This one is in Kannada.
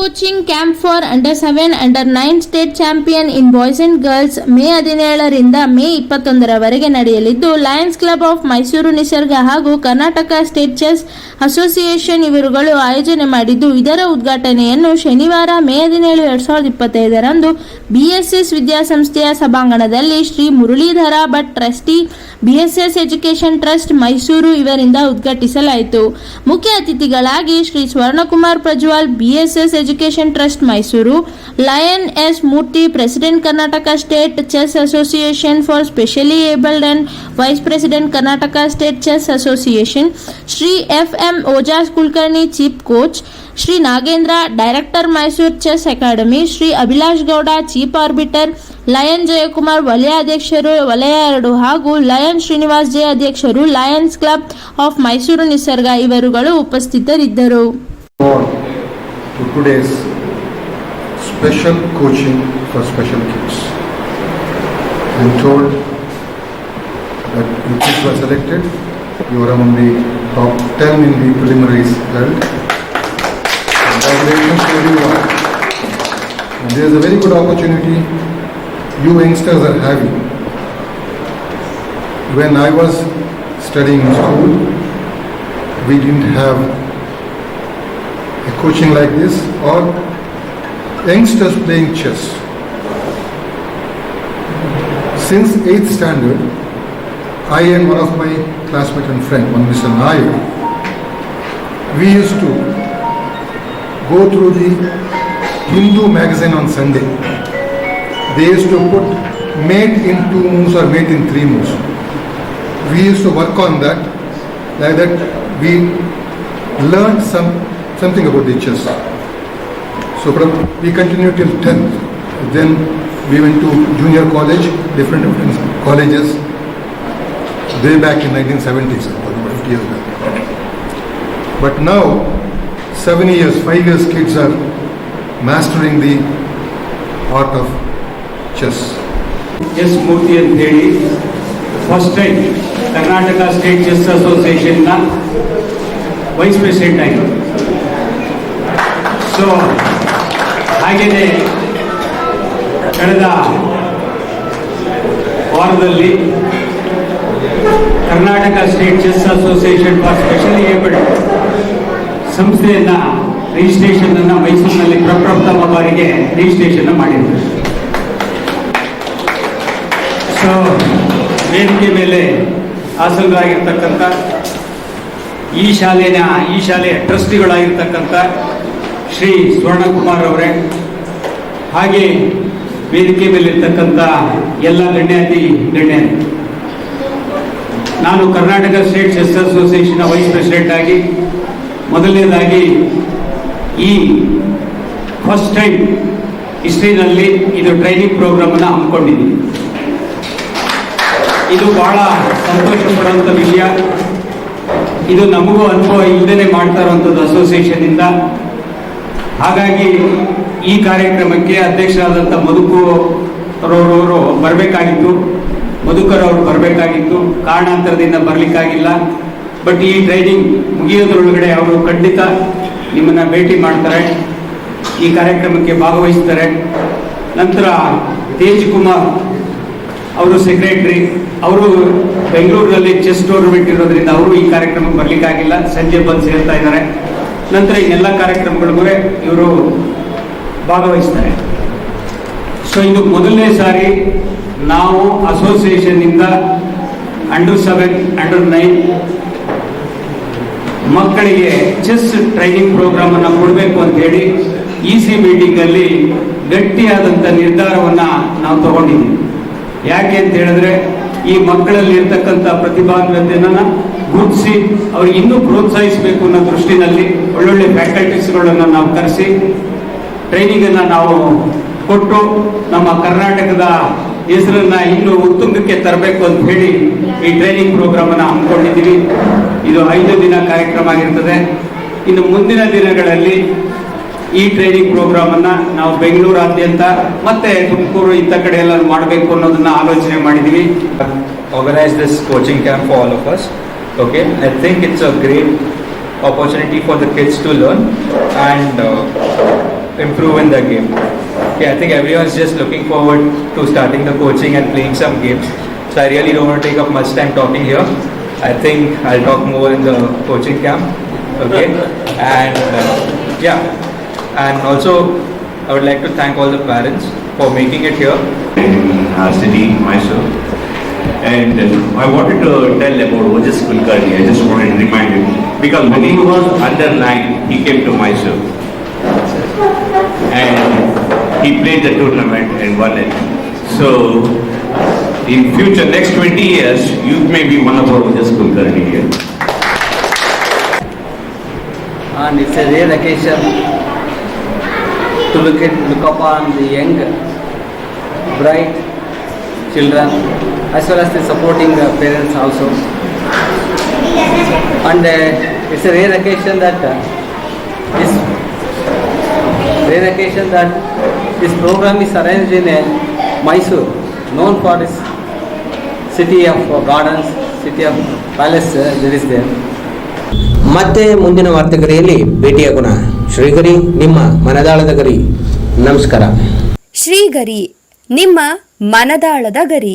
Coaching camp for under 7 under 9 state champion in boys and girls May ಹದಿನೇಳರಿಂದ ಮೇ ಇಪ್ಪತ್ತೊಂದರವರೆಗೆ ನಡೆಯಲಿದ್ದು lions club of Mysuru Nisarga ಹಾಗೂ ಕರ್ನಾಟಕ ಸ್ಟೇಟ್ ಚೆಸ್ ಅಸೋಸಿಯೇಷನ್ ಇವರುಗಳು ಆಯೋಜನೆ ಮಾಡಿದ್ದು, ಇದರ ಉದ್ಘಾಟನೆಯನ್ನು ಶನಿವಾರ ಮೇ ಹದಿನೇಳು, ಎರಡ್ ಸಾವಿರದ ಇಪ್ಪತ್ತೈದರಂದು ಬಿಎಸ್ಎಸ್ ವಿದ್ಯಾಸಂಸ್ಥೆಯ ಸಭಾಂಗಣದಲ್ಲಿ Shri Muralidhara Bhat trustee BSS education trust Mysuru ಇವರಿಂದ ಉದ್ಘಾಟಿಸಲಾಯಿತು. ಮುಖ್ಯ ಅತಿಥಿಗಳಾಗಿ Shri Swarnakumar Prajwal BSS education trust Mysuru. Lion S Murthy, president Karnataka state chess association for specially abled and vice president Karnataka state chess association. Shri F M Ojas Kulkarni chief coach. Shri Nagendra, director Mysuru chess academy. Shri Abhilash Gowda, chief arbiter. Lion Jayakumar, ವಲಯ ಅಧ್ಯಕ್ಷರು, ವಲಯ ಎರಡು ಹಾಗೂ ಲಯನ್ ಶ್ರೀನಿವಾಸ್ ಜಯ ಅಧ್ಯಕ್ಷರು lions club of Mysuru Nisarga ಇವರುಗಳು ಉಪಸ್ಥಿತರಿದ್ದರು. To today's special coaching for special kids. I'm told that you kids were selected, you are among the top 10 in the preliminaries held. Congratulations to everyone. And there's a very good opportunity you youngsters are having. When I was studying in school, we didn't have a coaching like this or youngsters playing chess. Since 8th standard, I and one of my classmate and friend, one Mr. Nayak, we used to go through the Hindu magazine on Sunday. They used to put mate in two moves or mate in three moves. We used to work on that. Like that, we learned some something about the chess. So from, we continued till 10th. Then we went to junior college, different, different colleges, way back in 1970s, about 50 years back. But now, seven years, five years kids are mastering the art of chess. S Murthy ಅಂತ ಹೇಳಿ first time Karnataka state chess ಅಸೋಸಿಯೇಷನ್ನ vice president ಆಗಿದ್ದು ಸೊ ಹಾಗೆಯೇ ಕಳೆದ ವಾರದಲ್ಲಿ Karnataka state chess association for specially abled ಸಂಸ್ಥೆಯನ್ನ registration ಅನ್ನ ಮೈಸೂರಿನಲ್ಲಿ ಪ್ರಪ್ರಥಮ ಬಾರಿಗೆ ರಿಜಿಸ್ಟ್ರೇಷನ್ ಮಾಡಿದ್ರು. ಸೊ ವೇದಿಕೆ ಮೇಲೆ ಆಸನರಾಗಿರ್ತಕ್ಕಂಥ ಈ ಶಾಲೆಯ ಈ ಶಾಲೆಯ ಟ್ರಸ್ಟಿಗಳಾಗಿರ್ತಕ್ಕಂಥ ಶ್ರೀ ಸುವರ್ಣಕುಮಾರ್ ಅವರೇ, ಹಾಗೆ ವೇದಿಕೆ ಮೇಲಿರ್ತಕ್ಕಂಥ ಎಲ್ಲ ಗಣ್ಯಾತಿ ಗಣ್ಯ ನಾನು Karnataka state chess association vice president ಆಗಿ, ಮೊದಲನೇದಾಗಿ ಈ ಫಸ್ಟ್ ಟೈಮ್ ಹಿಸ್ಟ್ರಿನಲ್ಲಿ ಇದು ಟ್ರೈನಿಂಗ್ ಪ್ರೋಗ್ರಾಮ್ ಅನ್ನು ಹಮ್ಮಿಕೊಂಡಿದ್ದೀನಿ. ಇದು ಬಹಳ ಸಂತೋಷ ಪಡುವಂಥ ವಿಷಯ. ಇದು ನಮಗೂ ಅನುಭವ ಇಲ್ಲದೇ ಮಾಡ್ತಾ ಇರುವಂಥದ್ದು ಅಸೋಸಿಯೇಷನ್ ಇಂದ ಹಾಗಾಗಿ ಈ ಕಾರ್ಯಕ್ರಮಕ್ಕೆ ಅಧ್ಯಕ್ಷರಾದಂಥ ಮಧುಕು ರವರು ಬರಬೇಕಾಗಿತ್ತು. ಮಧುಕರವರು ಬರಬೇಕಾಗಿತ್ತು. ಕಾರಣಾಂತರದಿಂದ ಬರಲಿಕ್ಕಾಗಿಲ್ಲ. ಬಟ್ ಈ ಟ್ರೈನಿಂಗ್ ಮುಗಿಯೋದ್ರೊಳಗಡೆ ಅವರು ಖಂಡಿತ ನಿಮ್ಮನ್ನ ಭೇಟಿ ಮಾಡ್ತಾರೆ. ಈ ಕಾರ್ಯಕ್ರಮಕ್ಕೆ ಭಾಗವಹಿಸ್ತಾರೆ. ನಂತರ ತೇಜ್ ಕುಮಾರ್ ಅವರು ಸೆಕ್ರೆಟರಿ, ಅವರು ಬೆಂಗಳೂರಿನಲ್ಲಿ ಚೆಸ್ ಟೂರ್ನಮೆಂಟ್ ಇರೋದ್ರಿಂದ ಅವರು ಈ ಕಾರ್ಯಕ್ರಮಕ್ಕೆ ಬರಲಿಕ್ಕಾಗಿಲ್ಲ. ಸಂಜೆ ಬಂದು ಸೇರ್ತಾ ಇದ್ದಾರೆ. ನಂತರ ಇನ್ನೆಲ್ಲ ಕಾರ್ಯಕ್ರಮಗಳಿಗೂ ಇವರು ಭಾಗವಹಿಸ್ತಾರೆ. ಸೊ ಇದು ಮೊದಲನೇ ಸಾರಿ ನಾವು ಅಸೋಸಿಯೇಷನ್ ಇಂದ ಅಂಡರ್ ಸೆವೆನ್ ಅಂಡರ್ ನೈನ್ ಮಕ್ಕಳಿಗೆ ಚೆಸ್ ಟ್ರೈನಿಂಗ್ ಪ್ರೋಗ್ರಾಮ್ ಅನ್ನ ಕೊಡಬೇಕು ಅಂತ ಹೇಳಿ ಇ ಸಿ ಮೀಟಿಂಗಲ್ಲಿ ಅಲ್ಲಿ ಗಟ್ಟಿಯಾದಂತ ನಿರ್ಧಾರವನ್ನ ನಾವು ತಗೊಂಡಿದ್ದೀವಿ. ಯಾಕೆ ಅಂತ ಹೇಳಿದ್ರೆ ಈ ಮಕ್ಕಳಲ್ಲಿ ಇರ್ತಕ್ಕಂಥ ಪ್ರತಿಭಾನ್ವಿತೆಯನ್ನ ಗುರುತಿಸಿ ಅವ್ರಿಗೆ ಇನ್ನೂ ಪ್ರೋತ್ಸಾಹಿಸಬೇಕು ಅನ್ನೋ ದೃಷ್ಟಿನಲ್ಲಿ ಒಳ್ಳೊಳ್ಳೆ ಫ್ಯಾಕಲ್ಟೀಸ್ಗಳನ್ನು ನಾವು ಕರೆಸಿ ಟ್ರೈನಿಂಗ್ ಅನ್ನ ನಾವು ಕೊಟ್ಟು ನಮ್ಮ ಕರ್ನಾಟಕದ ಹೆಸರನ್ನ ಇನ್ನೂ ಉತ್ತುಂಗಕ್ಕೆ ತರಬೇಕು ಅಂತ ಹೇಳಿ ಈ ಟ್ರೈನಿಂಗ್ ಪ್ರೋಗ್ರಾಮ್ ಅನ್ನ ಹಮ್ಮಿಕೊಂಡಿದ್ದೀವಿ. ಇದು ಐದು ದಿನ ಕಾರ್ಯಕ್ರಮ ಆಗಿರ್ತದೆ. ಇನ್ನು ಮುಂದಿನ ದಿನಗಳಲ್ಲಿ ಈ ಟ್ರೈನಿಂಗ್ ಪ್ರೋಗ್ರಾಮ್ ಅನ್ನ ನಾವು ಬೆಂಗಳೂರಾದ್ಯಂತ ಮತ್ತೆ ತುಮಕೂರು ಇಂಥ ಕಡೆ ಎಲ್ಲ ಮಾಡಬೇಕು ಅನ್ನೋದನ್ನ ಆಲೋಚನೆ ಮಾಡಿದೀವಿ organise this coaching camp for all of us. Okay, I think it's a great opportunity for the kids to learn and uh, improve in their game. Okay, I think everyone's just looking forward to starting the coaching and playing some games. So I really don't want to take up much time talking here. I think I'll talk more in the coaching camp. Okay, and uh, yeah, and also I would like to thank all the parents for making it here. in our city, Mysore. And uh, I wanted to tell about Ojas Kulkarni. I just wanted to remind him because when he was under nine, he came to Mysore and he played the tournament and won it. So, in future, next 20 years, you may be one of our Ojas Kulkarni here. and it's a rare occasion to look at look upon the young bright children as well as the supporting uh, parents also and uh, it's a rare occasion that uh, this rare occasion that this program is arranged in uh, Mysore known for its city of uh, gardens city of palace uh, there is there ಮತ್ತೆ ಮುಂದಿನ ವಾರ್ತೆಗರಿಯಲ್ಲಿ ಭೇಟಿಯಾಗೋಣ ಶ್ರೀಗರಿ ನಿಮ್ಮ ಮನದಾಳದ ಗರಿ ನಮಸ್ಕಾರ ಶ್ರೀಗರಿ ನಿಮ್ಮ ಮನದಾಳದ ಗರಿ